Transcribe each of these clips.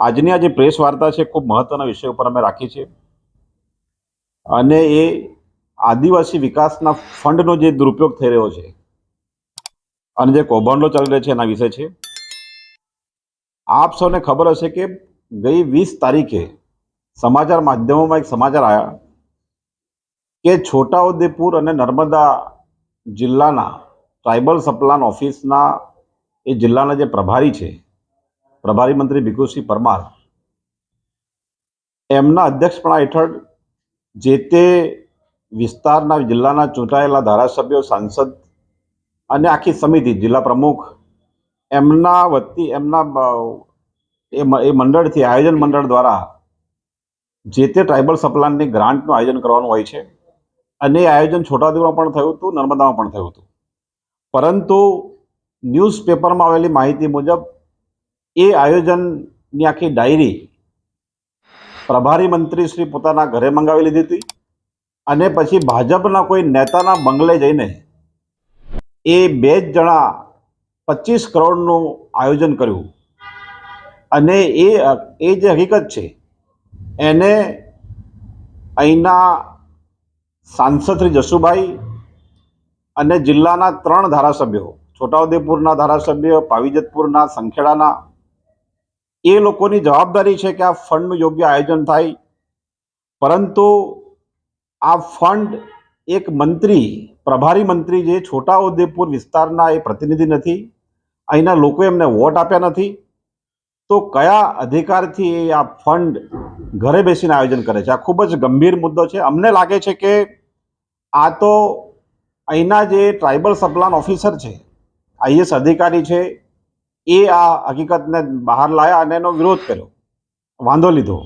આજની આ જે પ્રેસ વાર્તા છે ખૂબ મહત્વના વિષય ઉપર અમે રાખી છે. અને એ આદિવાસી વિકાસના ફંડનો જે દુરુપયોગ થઈ રહ્યો છે અને જે કૌભાંડો ચાલી રહ્યો છે એના વિશે છે. આપ સૌને ખબર હશે કે ગઈ વીસ તારીખે સમાચાર માધ્યમોમાં એક સમાચાર આવ્યા કે છોટાઉદેપુર અને નર્મદા જિલ્લાના ટ્રાઇબલ સપ્લાન ઓફિસના એ જિલ્લાના જે પ્રભારી છે પ્રભારી મંત્રી ભીખુસિંહ પરમાર એમના અધ્યક્ષપણા હેઠળ જે તે વિસ્તારના જિલ્લાના ચૂંટાયેલા ધારાસભ્યો, સાંસદ અને આખી સમિતિ, જિલ્લા પ્રમુખ એમના વતી, એમના એ મંડળથી, આયોજન મંડળ દ્વારા જે તે ટ્રાઇબલ સપ્લાનની ગ્રાન્ટનું આયોજન કરવાનું હોય છે અને એ આયોજન છોટાઉદેપુરમાં પણ થયું હતું, નર્મદામાં પણ થયું હતું. પરંતુ ન્યૂઝપેપરમાં આવેલી માહિતી મુજબ એ આયોજનની આખી ડાયરી પ્રભારી મંત્રી શ્રી પોતાના ઘરે મંગાવી લીધી હતી અને પછી ભાજપના કોઈ નેતાના બંગલે જઈને એ બે જ જણા પચીસ કરોડનું આયોજન કર્યું. અને એ એ જે હકીકત છે, એને અહીંના સાંસદ શ્રી જસુભાઈ અને જિલ્લાના ત્રણ ધારાસભ્યો, છોટાઉદેપુરના ધારાસભ્ય, પાવીજતપુરના, સંખેડાના એ લોકોની જવાબદારી છે કે આ ફંડનું યોગ્ય આયોજન થાય. પરંતુ આ ફંડ એક મંત્રી, પ્રભારી મંત્રી જે છોટાઉદેપુર વિસ્તારના એ પ્રતિનિધિ નથી, અહીંના લોકોએ એમને વોટ આપ્યા નથી, તો કયા અધિકારથી એ આ ફંડ ઘરે બેસીને આયોજન કરે છે? આ ખૂબ જ ગંભીર મુદ્દો છે. અમને લાગે છે કે આ તો અહીંના જે ટ્રાઇબલ સપ્લાન ઓફિસર છે આઈએસ અધિકારી છે એ આ હકીકતને બહાર લાયા અને એનો વિરોધ કર્યો. વાંધો લીધો.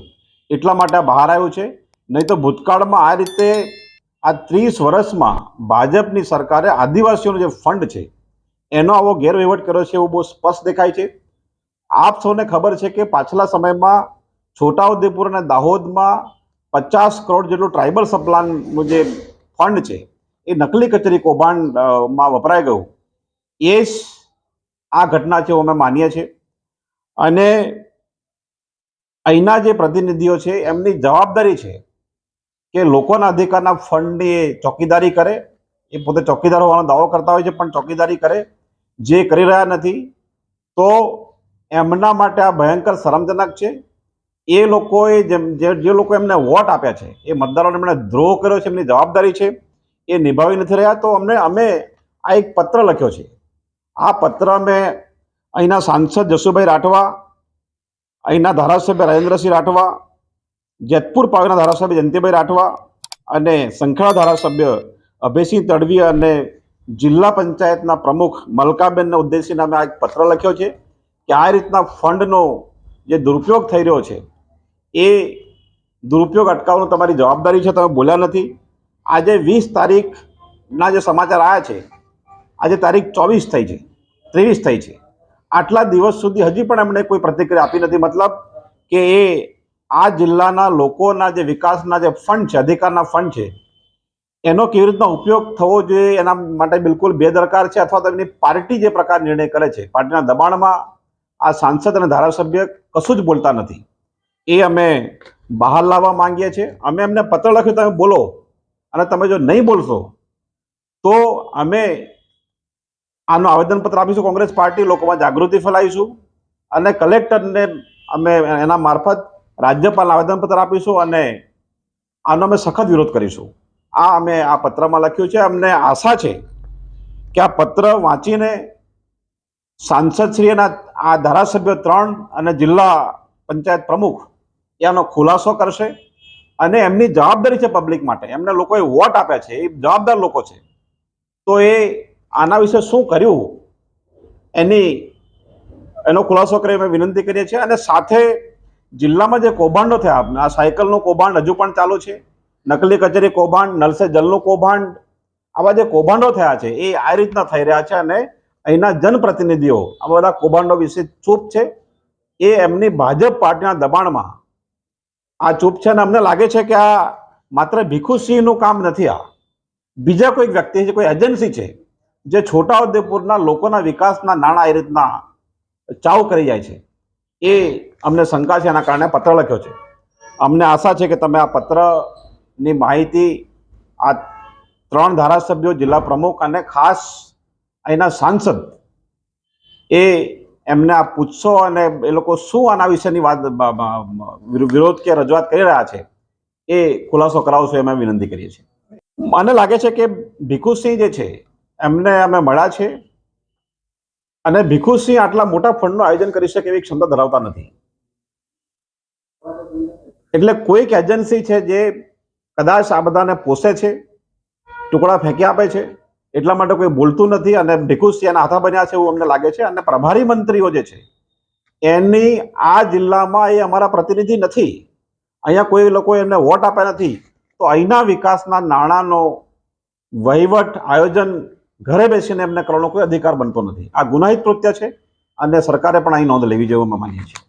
એટલા માટે બહાર આવ્યું છે. નહીં તો ભૂતકાળમાં આ રીતે આ ત્રીસ વર્ષમાં ભાજપની સરકારે આદિવાસીઓનો જે ફંડ છે, એનો આવો ગેરવહીવટ કર્યો છે એવું બહુ સ્પષ્ટ દેખાય છે. આપ સૌને ખબર છે કે પાછલા સમયમાં છોટાઉદેપુર અને દાહોદમાં પચાસ કરોડ જેટલું ટ્રાઇબલ સપ્લાનનું જે ફંડ છે, એ નકલી કચેરી કૌભાંડમાં વપરાઈ ગયું. એ આ ઘટના છે, અમે માનીએ છીએ. અને અહીંના જે પ્રતિનિધિઓ છે, એમની જવાબદારી છે કે લોકોના અધિકારના ફંડની ચોકીદારી કરે. એ પોતે ચોકીદાર હોવાનો દાવો કરતા હોય છે, પણ ચોકીદારી કરે. જે કરી રહ્યા નથી, તો એમના માટે આ ભયંકર શરમજનક છે. એ લોકોએ જેમ જે લોકો એમને વોટ આપ્યા છે, એ મતદારોને એમણે દ્રોહ કર્યો છે, એમની જવાબદારી છે. એ નિભાવી નથી રહ્યા, તો અમને, અમે આ એક પત્ર લખ્યો છે. આ પત્ર મેં અહીંના સાંસદ જસુભાઈ રાઠવા, અહીંના ધારાસભ્ય રાજેન્દ્રસિંહ રાઠવા, જેતપુર પાવીના ધારાસભ્ય જયંતિભાઈ રાઠવા અને સંખેડા ધારાસભ્ય અભયસિંહ તડવી અને જિલ્લા પંચાયતના પ્રમુખ મલકાબેનને ઉદ્દેશીને અમે આ એક પત્ર લખ્યો છે કે આ રીતના ફંડનો જે દુરુપયોગ થઈ રહ્યો છે, એ દુરુપયોગ અટકાવવાનું તમારી જવાબદારી છે, તમે બોલ્યા નથી. આજે વીસ તારીખના જે સમાચાર આવ્યા છે આજે તારીખ ચોવીસ થઈ છે, ત્રેવીસ થઈ છે. આટલા દિવસ સુધી હજી પણ એમણે કોઈ પ્રતિક્રિયા આપી નથી. મતલબ કે એ આ જિલ્લાના લોકોના જે વિકાસના જે ફંડ છે, અધિકારના ફંડ છે, એનો કેવી રીતના ઉપયોગ થવો જોઈએ એના માટે બિલકુલ બેદરકાર છે અથવા તો એમની પાર્ટી જે પ્રકાર નિર્ણય કરે છે, પાર્ટીના દબાણમાં આ સાંસદ અને ધારાસભ્ય કશું જ બોલતા નથી. એ અમે બહાર લાવવા માંગીએ છીએ. અમે એમને પત્ર લખ્યું, તમે બોલો અને તમે જો નહીં બોલશો, તો અમે આનું આવેદનપત્ર આપીશું કોંગ્રેસ પાર્ટી, લોકોમાં જાગૃતિ ફેલાવીશું અને કલેક્ટરને અમે એના મારફત રાજ્યપાલને આવેદનપત્ર આપીશું અને આનો અમે સખત વિરોધ કરીશું. આ અમે આ પત્રમાં લખ્યું છે. અમને આશા છે કે આ પત્ર વાંચીને સાંસદશ્રીના આ ધારાસભ્ય ત્રણ અને જિલ્લા પંચાયત પ્રમુખ એનો ખુલાસો કરશે અને એમની જવાબદારી છે પબ્લિક માટે. એમને લોકોએ વોટ આપ્યા છે. એ જવાબદાર લોકો છે. તો એ આના વિશે શું કર્યું? એની, એનો ખુલાસો કરી અમે વિનંતી કરીએ છીએ. અને સાથે જિલ્લામાં જે કૌભાંડો થયા, આ સાયકલનું કૌભાંડ હજુ પણ ચાલુ છે. નકલી કચેરી કૌભાંડ, નલસે જલનું કૌભાંડ, આવા જે કૌભાંડો થયા છે, એ આ રીતના થઈ રહ્યા છે અને અહીંના જનપ્રતિનિધિઓ આ બધા કૌભાંડો વિશે ચૂપ છે. એ એમની ભાજપ પાર્ટીના દબાણમાં આ ચૂપ છે અને અમને લાગે છે કે આ માત્ર ભીખુસિંહનું કામ નથી આ. બીજા કોઈક વ્યક્તિ છે, કોઈ એજન્સી છે જે છોટાઉદેપુરના લોકોના વિકાસના નાણાં એ રીતના ચાવ કરી જાય છે, એ અમને શંકા છે, એના કારણે પત્ર લખ્યો છે. અમને આશા છે કે તમે આ પત્રની માહિતી આ ત્રણ ધારાસભ્યો, જિલ્લા પ્રમુખ અને ખાસ અહીંના સાંસદ એ એમને આ પૂછશો અને એ લોકો શું આના વિશેની વાત વિરોધ કે રજૂઆત કરી રહ્યા છે, એ ખુલાસો કરાવશો એમ વિનંતી કરીએ છીએ. મને લાગે છે કે ભીખુસિંહ જે છે એમને અમે મળ્યા છે અને ભીખુસિંહ આટલા મોટા ફંડનું આયોજન કરી શકે એવી ક્ષમતા ધરાવતા નથી. એટલે કોઈક એજન્સી છે જે કદાચ આ બધાને પોષે છે, ટુકડા ફેંકી આપે છે, એટલા માટે કોઈ બોલતું નથી અને ભીખુસિંહ એના હાથા બન્યા છે એવું અમને લાગે છે. અને પ્રભારી મંત્રીઓ જે છે, એની આ જિલ્લામાં એ અમારા પ્રતિનિધિ નથી. અહીંયા કોઈ લોકો એમને વોટ આપ્યા નથી. તો અહીંના વિકાસના નાણાંનો વહીવટ આયોજન ઘરે બેસીને એમને કરવાનો કોઈ અધિકાર બનતો નથી. આ ગુનાહિત કૃત્ય છે અને સરકારે પણ અહીં નોંધ લેવી જોઈએ અમે માનીએ છીએ.